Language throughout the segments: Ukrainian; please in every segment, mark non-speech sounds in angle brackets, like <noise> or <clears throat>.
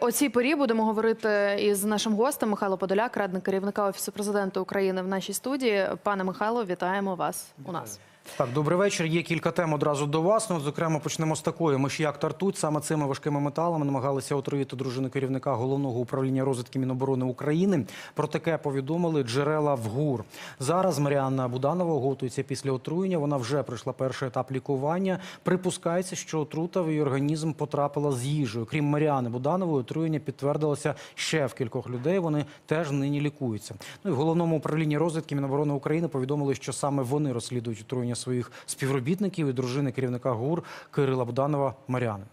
О цій порі будемо говорити із нашим гостем Михайло Подоляк, радник керівника офісу президента України в нашій студії. Пане Михайло, вітаємо вас у нас. Так, добрий вечір. Є кілька тем одразу до вас. Ну, зокрема, почнемо з такої. Миш'як та ртуть. Саме цими важкими металами намагалися отруїти дружину керівника головного управління розвідки Міноборони України. Про таке повідомили джерела в ГУР. Зараз Маріанна Буданова готується після отруєння. Вона вже пройшла перший етап лікування. Припускається, що отрута в її організм потрапила з їжею. Крім Маріани Буданової, отруєння підтвердилося ще в кількох людей. Вони теж нині лікуються. Ну і в головному управлінні розвідки Міноборони України повідомили, що саме вони розслідують отруєння своїх співробітників і дружини керівника ГУР Кирила Буданова Маріани.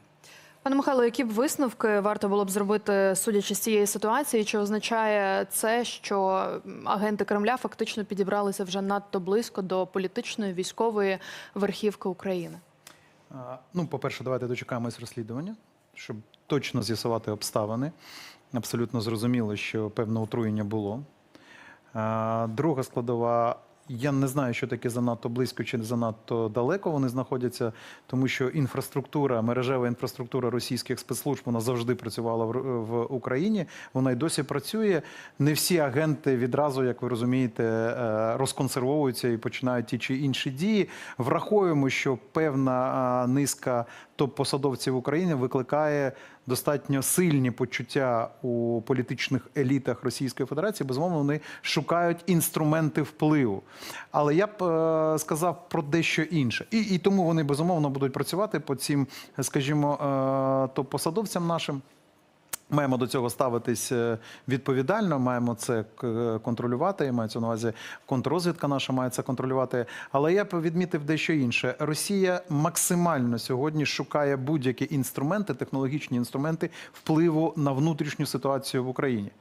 Пане Михайло, які б висновки варто було б зробити, судячи з цієї ситуації? Чи означає це, що агенти Кремля фактично підібралися вже надто близько до політичної військової верхівки України? Ну, по-перше, давайте дочекаємось розслідування, щоб точно з'ясувати обставини. Абсолютно зрозуміло, що певне отруєння було. Друга складова. Я не знаю, що таке занадто близько чи занадто далеко вони знаходяться, тому що інфраструктура, мережева інфраструктура російських спецслужб вона завжди працювала в, Україні. Вона й досі працює. Не всі агенти відразу, як ви розумієте, е, розконсервовуються і починають ті чи інші дії. Враховуємо, що певна низка топ-посадовців України викликає достатньо сильні почуття у політичних елітах Російської Федерації. Безумовно, вони шукають інструменти впливу. Але я б е, сказав про дещо інше. І, і тому вони безумовно будуть працювати по цим, скажімо, е, топ-посадовцям нашим. Маємо до цього ставитись е, відповідально, маємо це контролювати. Мається на увазі контррозвідка наша має це контролювати. Але я б відмітив дещо інше. Росія максимально сьогодні шукає будь-які інструменти, технологічні інструменти впливу на внутрішню ситуацію в Україні.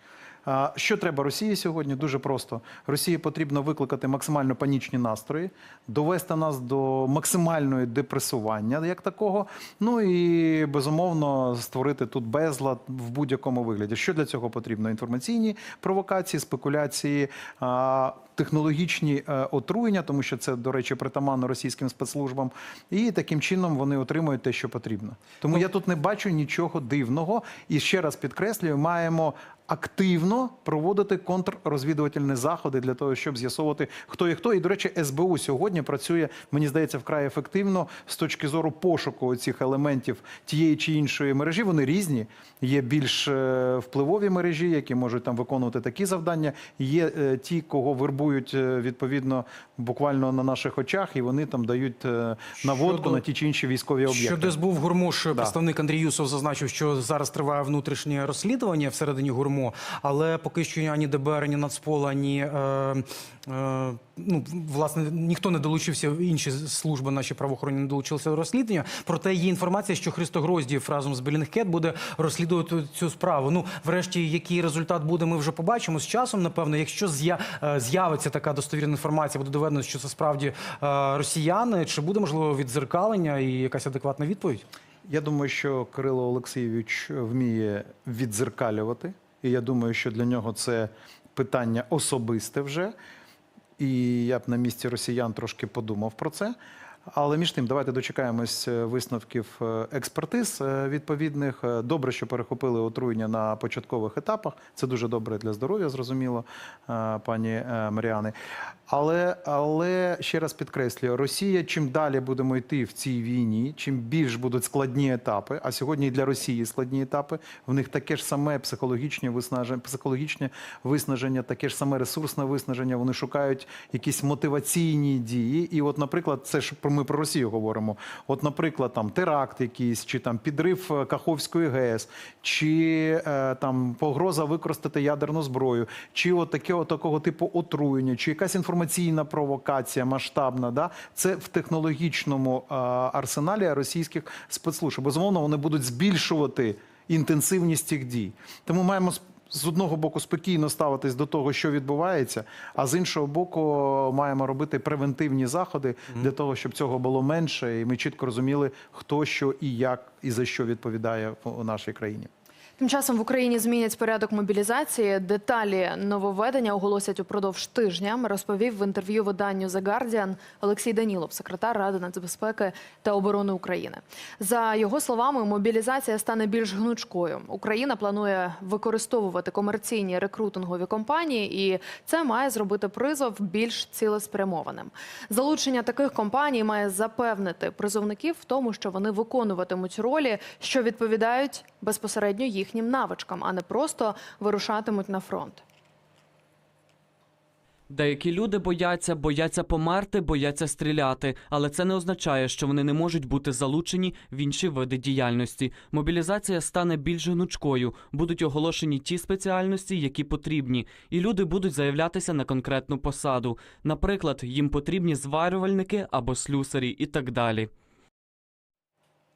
Що треба Росії сьогодні? Дуже просто. Росії потрібно викликати максимально панічні настрої, довести нас до максимальної депресування як такого. Ну і безумовно створити тут безлад в будь-якому вигляді. Що для цього потрібно? Інформаційні провокації, спекуляції. Технологічні е, отруєння, тому що це, до речі, притаманно російським спецслужбам, і таким чином вони отримують те, що потрібно. Тому я тут не бачу нічого дивного. І ще раз підкреслюю, маємо активно проводити контррозвідувальні заходи для того, щоб з'ясовувати, хто є хто. І, до речі, СБУ сьогодні працює, мені здається, вкрай ефективно з точки зору пошуку цих елементів тієї чи іншої мережі. Вони різні. Є більш е, впливові мережі, які можуть там виконувати такі завдання. Є е, ті, кого вербують е, відповідно буквально на наших очах, і вони там дають наводку Щодо- на ті чи інші військові об'єкти. Щодо СБУ в Гурмуш, представник Андрій Юсов зазначив, що зараз триває внутрішнє розслідування всередині Гурмо, але поки що ані ДБР, ні Нацпол, ані е, е, ну, власне ніхто не долучився, інші служби наші правоохоронні не долучилися до розслідування. Проте є інформація, що Христо Гроздів разом з Белінгкет буде розслідувати цю справу. Ну, врешті, який результат буде, ми вже побачимо з часом. Напевно, якщо з'я- е, з'явиться така достовірна інформація, буде доведено, що це справді е, росіяни, чи буде можливо відзеркалення і якась адекватна відповідь? Я думаю, що Кирило Олексійович вміє віддзеркалювати, і я думаю, що для нього це питання особисте вже. І я б на місці росіян трошки подумав про це. Але між тим, давайте дочекаємось е, висновків е, експертиз е, відповідних. Добре, що перехопили отруєння на початкових етапах. Це дуже добре для здоров'я, зрозуміло, пані Маріани. Але, але ще раз підкреслюю, Росія, чим далі будемо йти в цій війні, чим більш будуть складні етапи, а сьогодні для Росії складні етапи, в них таке ж саме психологічне виснаження, психологічне виснаження, таке ж саме ресурсне виснаження. Вони шукають якісь мотиваційні дії. І, от, наприклад, це ж про ми про Росію говоримо. От, наприклад, там теракт якийсь, чи там підрив е, Каховської ГЕС, чи е, там погроза використати ядерну зброю, чи от таке от такого типу отруєння, чи якась інформаційна провокація масштабна. Да? Це в технологічному е, арсеналі російських спецслужб. Безумовно, вони будуть збільшувати інтенсивність цих дій. Тому маємо з одного боку спокійно ставитись до того, що відбувається, а з іншого боку, маємо робити превентивні заходи для того, щоб цього було менше, і ми чітко розуміли, хто що і як і за що відповідає у нашій країні. Тим часом в Україні змінять порядок мобілізації. Деталі нововведення оголосять упродовж тижня. Розповів в інтерв'ю виданню The Guardian Олексій Данілов, секретар Ради нацбезпеки та оборони України. За його словами, мобілізація стане більш гнучкою. Україна планує використовувати комерційні рекрутингові компанії, і це має зробити призов більш цілеспрямованим. Залучення таких компаній має запевнити призовників в тому, що вони виконуватимуть ролі, що відповідають безпосередньо їхнім навичкам, а не просто вирушатимуть на фронт. Деякі люди бояться, бояться померти, бояться стріляти, але це не означає, що вони не можуть бути залучені в інші види діяльності. Мобілізація стане більш гнучкою, будуть оголошені ті спеціальності, які потрібні, і люди будуть заявлятися на конкретну посаду. Наприклад, їм потрібні зварювальники або слюсарі і так далі.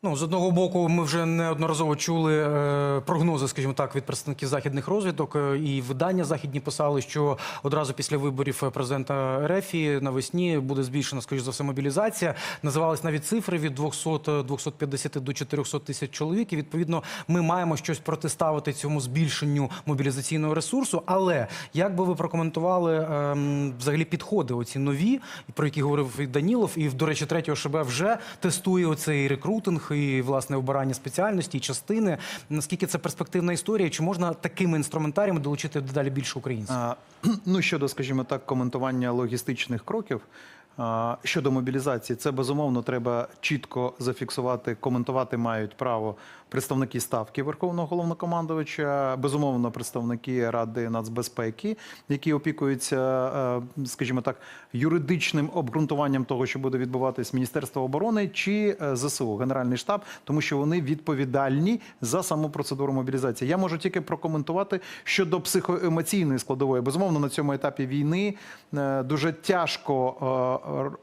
Ну, з одного боку, ми вже неодноразово чули е, прогнози, скажімо так, від представників західних розвідок. е, і видання західні писали, що одразу після виборів президента Рефі навесні буде збільшена, скоріш за все, мобілізація. Називались навіть цифри від 200, е, 250 до 400 тисяч чоловік. І відповідно ми маємо щось протиставити цьому збільшенню мобілізаційного ресурсу. Але як би ви прокоментували ем, взагалі підходи, оці нові, про які говорив і Данілов, і до речі, третього ШБ вже тестує оцей рекрутинг і власне обирання спеціальності і частини. Наскільки це перспективна історія? Чи можна такими інструментаріями долучити дедалі більше українців? А, <clears throat> Ну, щодо, скажімо так, коментування логістичних кроків. Щодо мобілізації, це безумовно треба чітко зафіксувати. Коментувати мають право представники ставки Верховного головнокомандувача, безумовно, представники Ради нацбезпеки, які опікуються, е, скажімо так, юридичним обґрунтуванням того, що буде відбуватись Міністерство оборони чи е, ЗСУ, Генеральний штаб, тому що вони відповідальні за саму процедуру мобілізації. Я можу тільки прокоментувати щодо психоемоційної складової. Безумовно, на цьому етапі війни е, дуже тяжко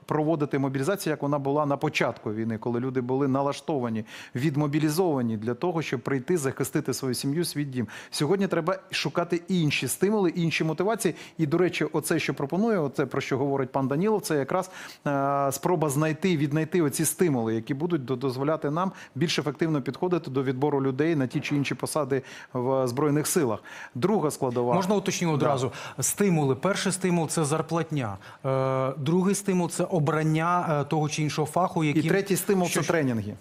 проводити мобілізацію, як вона була на початку війни, коли люди були налаштовані, відмобілізовані для того, щоб прийти захистити свою сім'ю, свій дім. Сьогодні треба шукати інші стимули, інші мотивації. І, до речі, оце, що пропонує, оце про що говорить пан Данілов, це якраз е, спроба знайти, віднайти оці стимули, які будуть до- дозволяти нам більш ефективно підходити до відбору людей на ті чи інші посади в збройних силах. Друга складова Можна уточню одразу. Стимули. Перший стимул це зарплатня. Е, другий стимул це обрання е, того чи іншого фаху, І третій стимул Що це тренінги.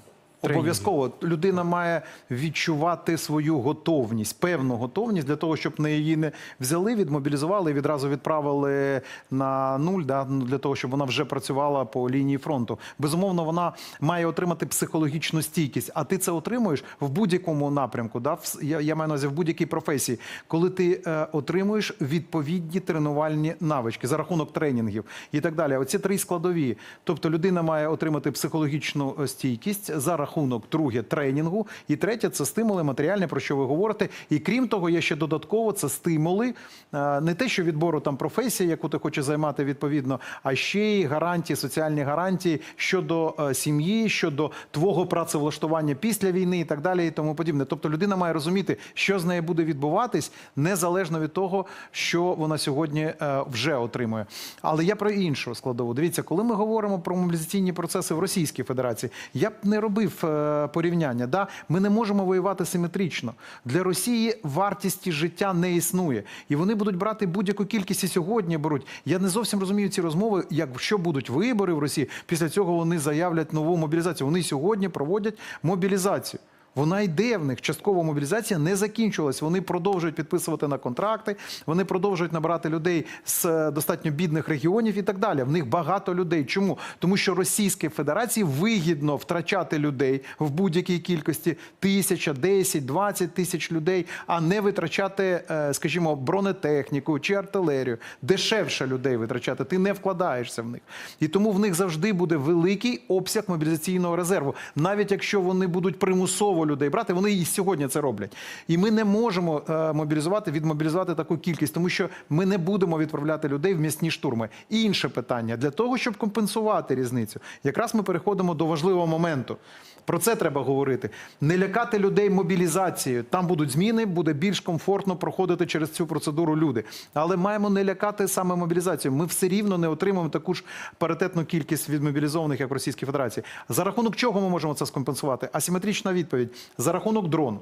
Обов'язково людина має відчувати свою готовність, певну готовність для того, щоб на її не взяли, відмобілізували і відразу відправили на нуль, да, ну, для того, щоб вона вже працювала по лінії фронту. Безумовно, вона має отримати психологічну стійкість. А ти це отримуєш в будь-якому напрямку. Да? Я, я маю на увазі в будь-якій професії, коли ти е, отримуєш відповідні тренувальні навички за рахунок тренінгів і так далі. Оці три складові. Тобто людина має отримати психологічну е, стійкість за рахунок друге тренінгу, і третє це стимули матеріальні, про що ви говорите. І крім того, є ще додатково це стимули е, не те, що відбору там професії, яку ти хочеш займати відповідно, а ще й гарантії, соціальні гарантії щодо е, сім'ї, щодо твого працевлаштування після війни і так далі, і тому подібне. Тобто людина має розуміти, що з нею буде відбуватись, незалежно від того, що вона сьогодні е, вже отримує. Але я про іншу складову. Дивіться, коли ми говоримо про мобілізаційні процеси в Російській Федерації, я б не робив е, порівняння. Да? Ми не можемо воювати симетрично. Для Росії вартісті життя не існує, і вони будуть брати будь-яку кількість і сьогодні беруть. Я не зовсім розумію ці розмови. Якщо будуть вибори в Росії, після цього вони заявлять нову мобілізацію. Вони сьогодні проводять мобілізацію. Вона йде в них. Часткова мобілізація не закінчилась. Вони продовжують підписувати на контракти, вони продовжують набирати людей з е, достатньо бідних регіонів і так далі. В них багато людей. Чому? Тому що Російській Федерації вигідно втрачати людей в будь-якій кількості тисяча, 10, 20 тисяч людей, а не витрачати, е, скажімо, бронетехніку чи артилерію. Дешевше людей витрачати. Ти не вкладаєшся в них. І тому в них завжди буде великий обсяг мобілізаційного резерву, навіть якщо вони будуть примусово людей брати, вони і сьогодні це роблять. І ми не можемо е, мобілізувати, відмобілізувати таку кількість, тому що ми не будемо відправляти людей в м'ясні штурми. Інше питання для того, щоб компенсувати різницю. Якраз ми переходимо до важливого моменту. Про це треба говорити. Не лякати людей мобілізацією. Там будуть зміни, буде більш комфортно проходити через цю процедуру люди. Але маємо не лякати саме мобілізацію. Ми все рівно не отримаємо таку ж паритетну кількість відмобілізованих, як в Російській Федерації. За рахунок чого ми можемо це скомпенсувати? Асиметрична відповідь за рахунок дрону.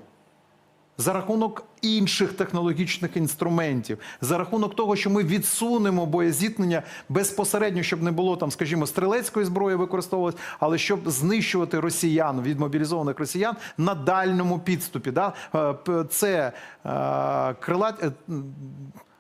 За рахунок інших технологічних інструментів, за рахунок того, що ми відсунемо боєзіткнення безпосередньо, щоб не було там, скажімо, стрілецької зброї використовувалось, але щоб знищувати росіян, відмобілізованих росіян на дальньому підступі. Да? Е, Це е, крила. е,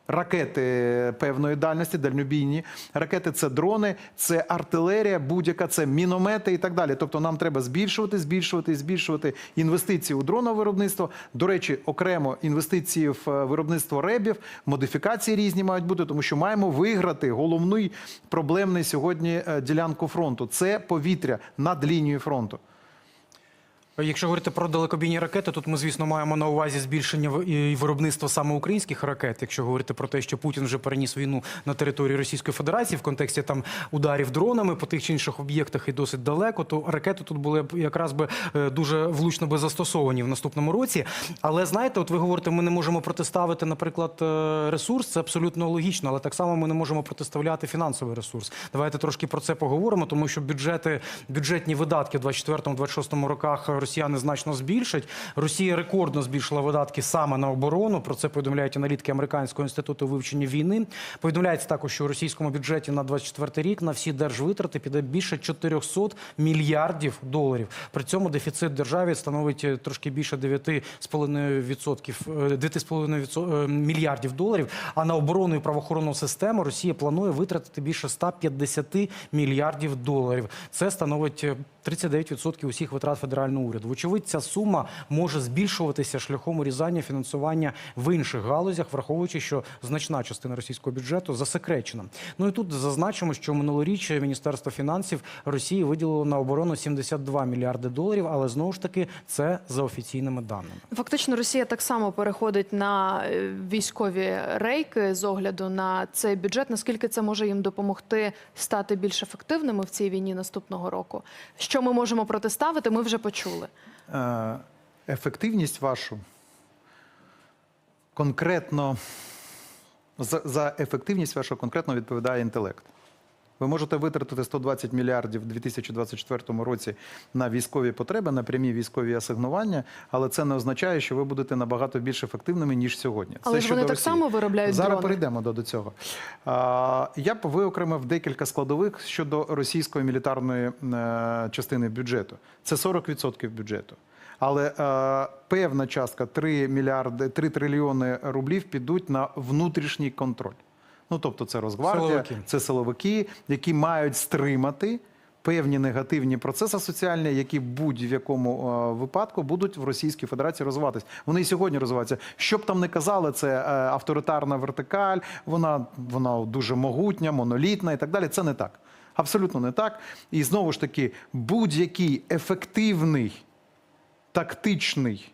Ракети певної дальності, дальнобійні ракети це дрони, це артилерія, будь-яка це міномети і так далі. Тобто нам треба збільшувати, збільшувати збільшувати інвестиції у дронове виробництво. До речі, окремо інвестиції в е, виробництво ребів, модифікації різні мають бути, тому що маємо виграти головний проблемний сьогодні е, ділянку фронту. Це повітря над лінією фронту. Якщо говорити про далекобійні ракети, тут ми, звісно, маємо на увазі збільшення і виробництва саме українських ракет. Якщо говорити про те, що Путін вже переніс війну на території Російської Федерації в контексті там ударів дронами по тих чи інших об'єктах і досить далеко, то ракети тут були б якраз би е, дуже влучно би застосовані в наступному році. Але знаєте, от ви говорите, ми не можемо протиставити, наприклад, е, ресурс. Це абсолютно логічно, але так само ми не можемо протиставляти фінансовий ресурс. Давайте трошки про це поговоримо, тому що бюджети, бюджетні видатки в 24-26 роках росіяни значно збільшать. Росія рекордно збільшила видатки саме на оборону. Про це повідомляють аналітики Американського інституту вивчення війни. Повідомляється також, що у російському бюджеті на 24 рік на всі держвитрати піде більше 400 мільярдів доларів. При цьому дефіцит державі становить е, трошки більше 9,5%, е, 9,5 відсо- е, мільярдів доларів. А на оборону і правоохоронну систему Росія планує витратити більше 150 мільярдів доларів. Це становить е, 39% усіх витрат федерального уряду. Вочевидь, ця сума може збільшуватися шляхом урізання фінансування в інших галузях, враховуючи, що значна частина російського бюджету засекречена. Ну і тут зазначимо, що минулоріч Міністерство фінансів Росії виділило на оборону 72 мільярди доларів, але знову ж таки це за офіційними даними. Фактично, Росія так само переходить на е, військові рейки з огляду на цей бюджет. Наскільки це може їм допомогти стати більш ефективними в цій війні наступного року? Що ми можемо протиставити? Ми вже почули. Е, ефективність вашу конкретно за, за ефективність вашого конкретно відповідає інтелект. Ви можете витратити 120 мільярдів у 2024 році на військові потреби, на прямі військові асигнування, але це не означає, що ви будете набагато більш ефективними ніж сьогодні. Але це ж вони так Росії. само виробляють Зараз дрони. перейдемо до, до цього. А, я б виокремив декілька складових щодо російської мілітарної е, частини бюджету. Це 40% бюджету. Але е, певна частка 3 мільярди 3 трильйони рублів підуть на внутрішній контроль. Ну тобто, це Росгвардія, Силовики. це силовики, які мають стримати певні негативні процеси соціальні, які в будь-якому е, випадку будуть в Російській Федерації розвиватись. Вони і сьогодні розвиваються. Що б там не казали, це е, авторитарна вертикаль, вона, вона дуже могутня, монолітна і так далі. Це не так. Абсолютно не так. І знову ж таки, будь-який ефективний тактичний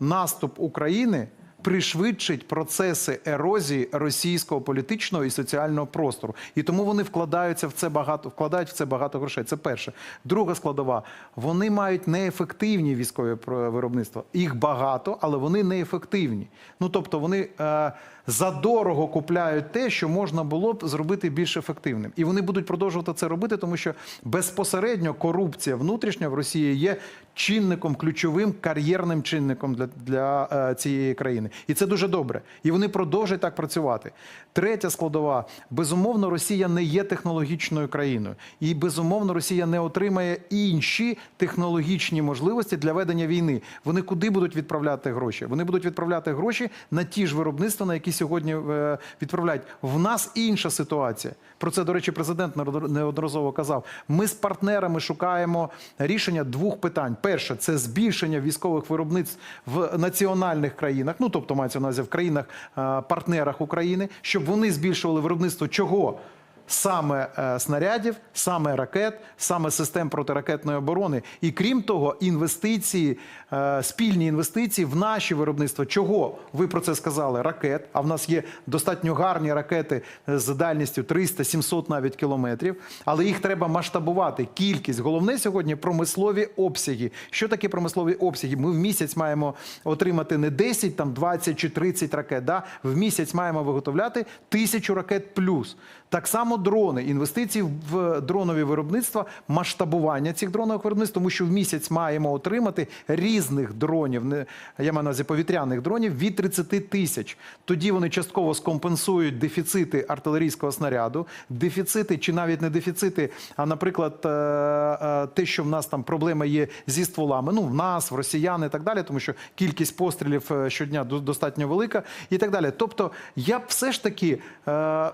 наступ України пришвидшить процеси ерозії російського політичного і соціального простору. І тому вони вкладаються в це багато, вкладають в це багато грошей. Це перше. Друга складова. Вони мають неефективні військові виробництва. Їх багато, але вони неефективні. Ну тобто вони е, задорого купляють те, що можна було б зробити більш ефективним. І вони будуть продовжувати це робити, тому що безпосередньо корупція внутрішня в Росії є чинником, ключовим кар'єрним чинником для, для е, цієї країни. І це дуже добре. І вони продовжують так працювати. Третя складова: безумовно, Росія не є технологічною країною, і безумовно, Росія не отримає інші технологічні можливості для ведення війни. Вони куди будуть відправляти гроші? Вони будуть відправляти гроші на ті ж виробництва, на які сьогодні е, відправляють. В нас інша ситуація. Про це, до речі, президент неодно- неодноразово казав. Ми з партнерами шукаємо рішення двох питань: перше це збільшення військових виробництв в національних країнах, ну тобто мається на увазі в країнах е, партнерах України, щоб вони збільшували виробництво чого? Саме е, снарядів, саме ракет, саме систем протиракетної оборони, і крім того, інвестиції, е, спільні інвестиції в наші виробництва. Чого ви про це сказали? Ракет. А в нас є достатньо гарні ракети з дальністю 300-700 навіть кілометрів, але їх треба масштабувати. Кількість головне сьогодні промислові обсяги. Що таке промислові обсяги? Ми в місяць маємо отримати не 10, там 20 чи 30 ракет. Да? В місяць маємо виготовляти тисячу ракет плюс. Так само дрони, інвестиції в дронові виробництва, масштабування цих дронових виробництв, тому що в місяць маємо отримати різних дронів, не я маю на увазі повітряних дронів від 30 тисяч. Тоді вони частково скомпенсують дефіцити артилерійського снаряду, дефіцити чи навіть не дефіцити, а наприклад, е, е, те, що в нас там проблема є зі стволами. Ну в нас, в росіян і так далі, тому що кількість пострілів е, щодня достатньо велика і так далі. Тобто, я б все ж таки е,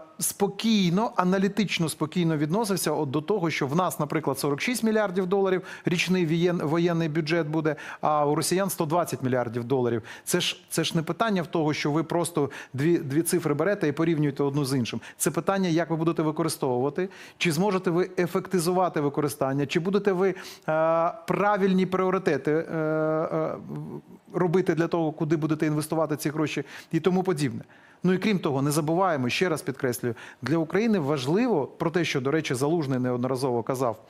спокійно, аналітично спокійно відносився от до того, що в нас, наприклад, 46 мільярдів доларів річний воєн- воєнний бюджет буде, а у росіян 120 мільярдів доларів. Це ж це ж не питання в того, що ви просто дві, дві цифри берете і порівнюєте одну з іншим. Це питання, як ви будете використовувати, чи зможете ви ефектизувати використання, чи будете ви е, правильні пріоритети е, е, робити для того, куди будете інвестувати ці гроші і тому подібне. Ну і крім того, не забуваємо, ще раз підкреслюю, для України важливо про те, що, до речі, Залужний неодноразово казав,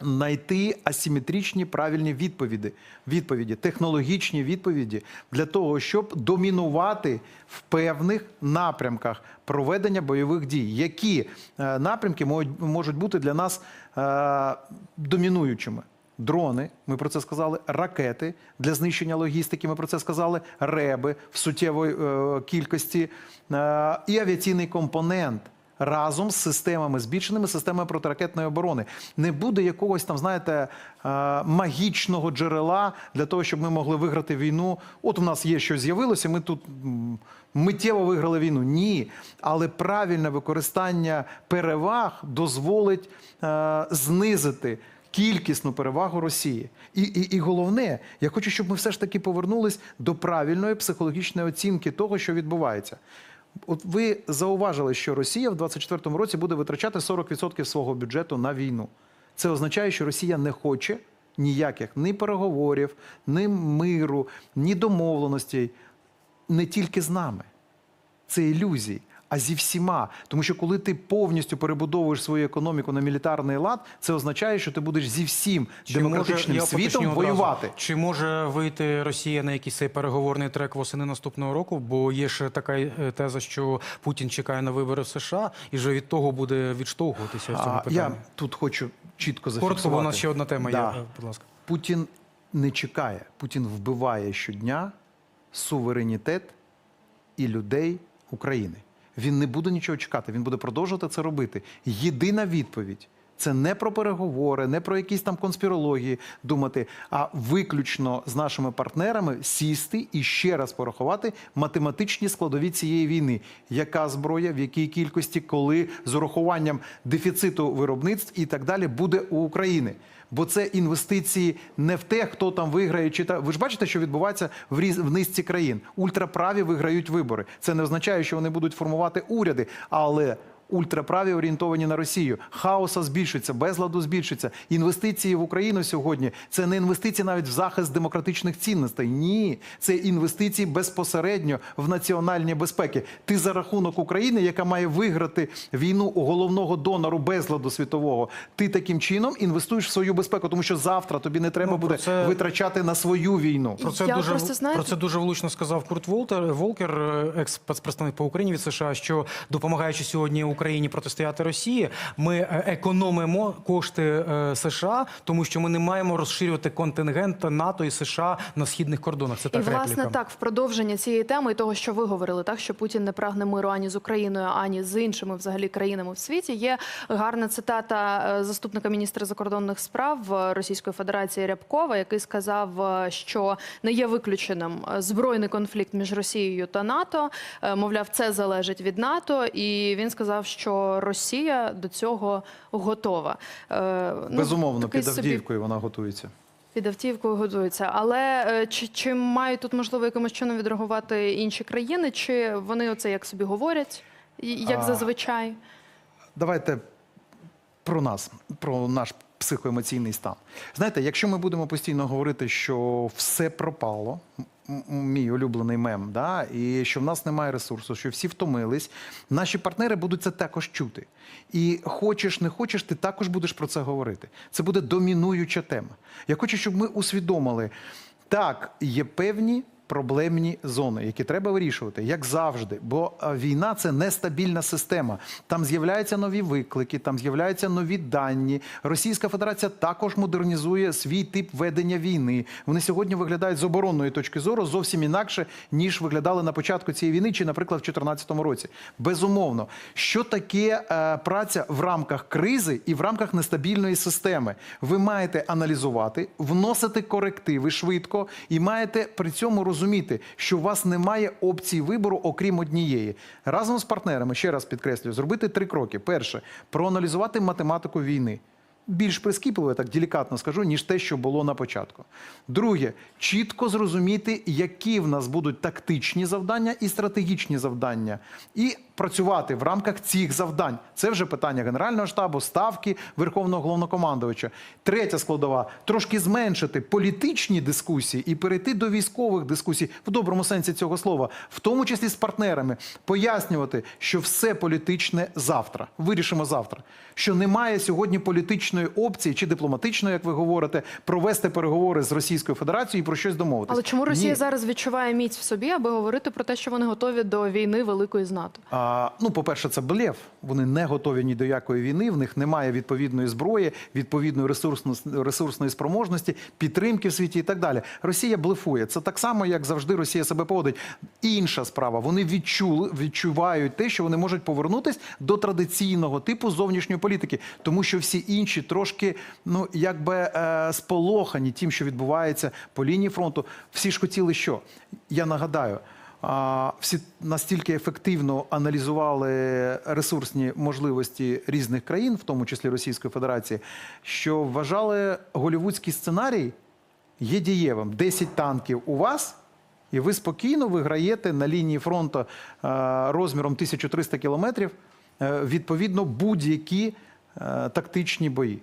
знайти асиметричні правильні відповіді, відповіді, технологічні відповіді для того, щоб домінувати в певних напрямках проведення бойових дій. Які е, напрямки можуть, бути для нас е, домінуючими? Дрони, ми про це сказали, ракети для знищення логістики. Ми про це сказали, реби в суттєвої е, кількості е, і авіаційний компонент разом з системами, збільшеними системами протиракетної оборони. Не буде якогось там, знаєте, е, магічного джерела для того, щоб ми могли виграти війну. От у нас є щось з'явилося, ми тут миттєво виграли війну. Ні. Але правильне використання переваг дозволить е, знизити. Кількісну перевагу Росії, і, і, і головне, я хочу, щоб ми все ж таки повернулись до правильної психологічної оцінки того, що відбувається. От ви зауважили, що Росія в 2024 році буде витрачати 40% свого бюджету на війну. Це означає, що Росія не хоче ніяких ні переговорів, ні миру, ні домовленостей не тільки з нами. Це ілюзії, а зі всіма. Тому що коли ти повністю перебудовуєш свою економіку на мілітарний лад, це означає, що ти будеш зі всім демократичним я світом одразу, воювати. Чи може вийти Росія на якийсь цей переговорний трек восени наступного року? Бо є ж така е, теза, що Путін чекає на вибори в США і вже від того буде відштовхуватися в цьому питанні. я тут хочу чітко зафіксувати. Коротко, бо у нас ще одна тема Да. є. е, Будь ласка. Путін не чекає. Путін вбиває щодня суверенітет і людей України. Він не буде нічого чекати, він буде продовжувати це робити. Єдина відповідь. Це не про переговори, не про якісь там конспірології думати, а виключно з нашими партнерами сісти і ще раз порахувати математичні складові цієї війни. Яка зброя, в якій кількості, коли з урахуванням дефіциту виробництв і так далі буде у України. Бо це інвестиції не в те, хто там виграє, чи та ви ж бачите, що відбувається в різ в низці країн. Ультраправі виграють вибори. Це не означає, що вони будуть формувати уряди, але. Ультраправі орієнтовані на Росію. Хаоса збільшиться, безладу збільшиться. Інвестиції в Україну сьогодні це не інвестиції навіть в захист демократичних цінностей. Ні, це інвестиції безпосередньо в національні безпеки. Ти за рахунок України, яка має виграти війну у головного донору безладу світового, ти таким чином інвестуєш в свою безпеку, тому що завтра тобі не треба Ну, буде це- витрачати на свою війну. Про це Я дуже просто, знаєте- про це дуже влучно сказав Курт Волтер Волкер, екс представник по Україні від США. Що допомагаючи сьогодні Україні протистояти Росії, ми е, економимо кошти е, США, тому що ми не маємо розширювати контингент НАТО і США на східних кордонах. Це І власне репліка. так в продовження цієї теми і того, що ви говорили, так що Путін не прагне миру ані з Україною, ані з іншими взагалі країнами в світі. Є гарна цитата е, заступника міністра закордонних справ Російської Федерації Рябкова, який сказав, що не є виключеним збройний конфлікт між Росією та НАТО. Мовляв, це залежить від НАТО, і він сказав, що Росія до цього готова. Е, ну, Безумовно, під собі Авдіївкою вона готується. під автівкою готуються. Але е, чи, чи мають тут можливо якимось чином відреагувати інші країни, чи вони оце як собі говорять, як А. зазвичай? Давайте про нас, про наш психоемоційний стан. Знаєте, якщо ми будемо постійно говорити, що все пропало, мій улюблений мем, да, і що в нас немає ресурсу, що всі втомились, наші партнери будуть це також чути. І хочеш, не хочеш, ти також будеш про це говорити. Це буде домінуюча тема. Я хочу, щоб ми усвідомили, так, є певні проблемні зони, які треба вирішувати, як завжди. Бо е, війна це нестабільна система. Там з'являються нові виклики, там з'являються нові дані. Російська Федерація також модернізує свій тип ведення війни. Вони сьогодні виглядають з оборонної точки зору зовсім інакше, ніж виглядали на початку цієї війни, чи, наприклад, в 2014 році. Безумовно, що таке е, праця в рамках кризи і в рамках нестабільної системи? Ви маєте аналізувати, вносити корективи швидко і маєте при цьому розуміти, що у вас немає опції вибору, окрім однієї. Разом з партнерами, ще раз підкреслюю, зробити три кроки. Перше, проаналізувати математику війни. Більш прискіпливо, я так делікатно скажу, ніж те, що було на початку. Друге, чітко зрозуміти, які в нас будуть тактичні завдання і стратегічні завдання, і працювати в рамках цих завдань. Це вже питання Генерального штабу, ставки Верховного головнокомандувача. Третя складова трошки зменшити політичні дискусії і перейти до військових дискусій в доброму сенсі цього слова, в тому числі з партнерами, пояснювати, що все політичне завтра. Вирішимо завтра. Що немає сьогодні політичної опції чи дипломатичної, як ви говорите, провести переговори з Російською Федерацією і про щось домовитися. Але чому Росія Ні. зараз відчуває міць в собі, аби говорити про те, що вони готові до війни великої з НАТО? А, ну, по-перше, це блеф. Вони не готові ні до якої війни. В них немає відповідної зброї, відповідної ресурсно- ресурсної спроможності, підтримки в світі і так далі. Росія блефує. Це так само, як завжди Росія себе поводить. Інша справа. Вони відчули, відчувають те, що вони можуть повернутись до традиційного типу зовнішньої політики, тому що всі інші трошки, ну якби е, сполохані тим, що відбувається по лінії фронту. Всі ж хотіли що? Я нагадаю. Всі настільки ефективно аналізували ресурсні можливості різних країн, в тому числі Російської Федерації, що вважали голівудський сценарій є дієвим. 10 танків у вас, і ви спокійно виграєте на лінії фронту е, розміром 1300 кілометрів е, відповідно будь-які тактичні бої.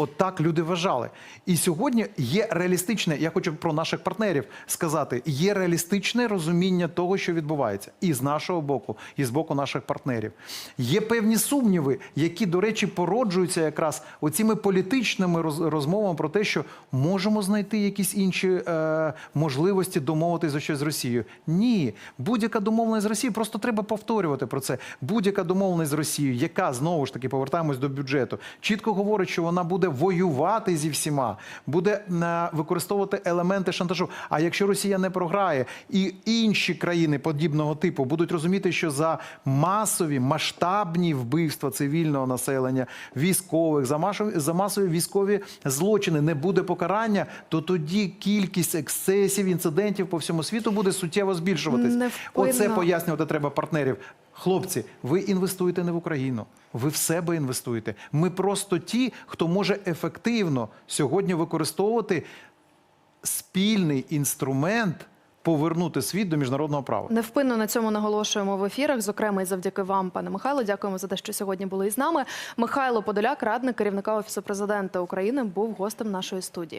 От так люди вважали. І сьогодні є реалістичне, я хочу про наших партнерів сказати, є реалістичне розуміння того, що відбувається, і з нашого боку, і з боку наших партнерів. Є певні сумніви, які, до речі, породжуються якраз оціми політичними розмовами про те, що можемо знайти якісь інші е, можливості домовитися за щось з Росією. Ні, будь-яка домовленість з Росією, просто треба повторювати про це. Будь-яка домовленість з Росією, яка знову ж таки повертаємось до бюджету, чітко говорить, що вона буде воювати зі всіма, буде е, використовувати елементи шантажу. А якщо Росія не програє, і інші країни подібного типу будуть розуміти, що за масові масштабні вбивства цивільного населення, військових, за масові, за масові військові злочини не буде покарання, то тоді кількість ексцесів, інцидентів по всьому світу буде суттєво збільшуватись. Оце пояснювати треба партнерів. Хлопці, ви інвестуєте не в Україну, ви в себе інвестуєте. Ми просто ті, хто може ефективно сьогодні використовувати спільний інструмент повернути світ до міжнародного права. Невпинно на цьому наголошуємо в ефірах. Зокрема, і завдяки вам, пане Михайло. Дякуємо за те, що сьогодні були із нами. Михайло Подоляк, радник керівника офісу президента України, був гостем нашої студії.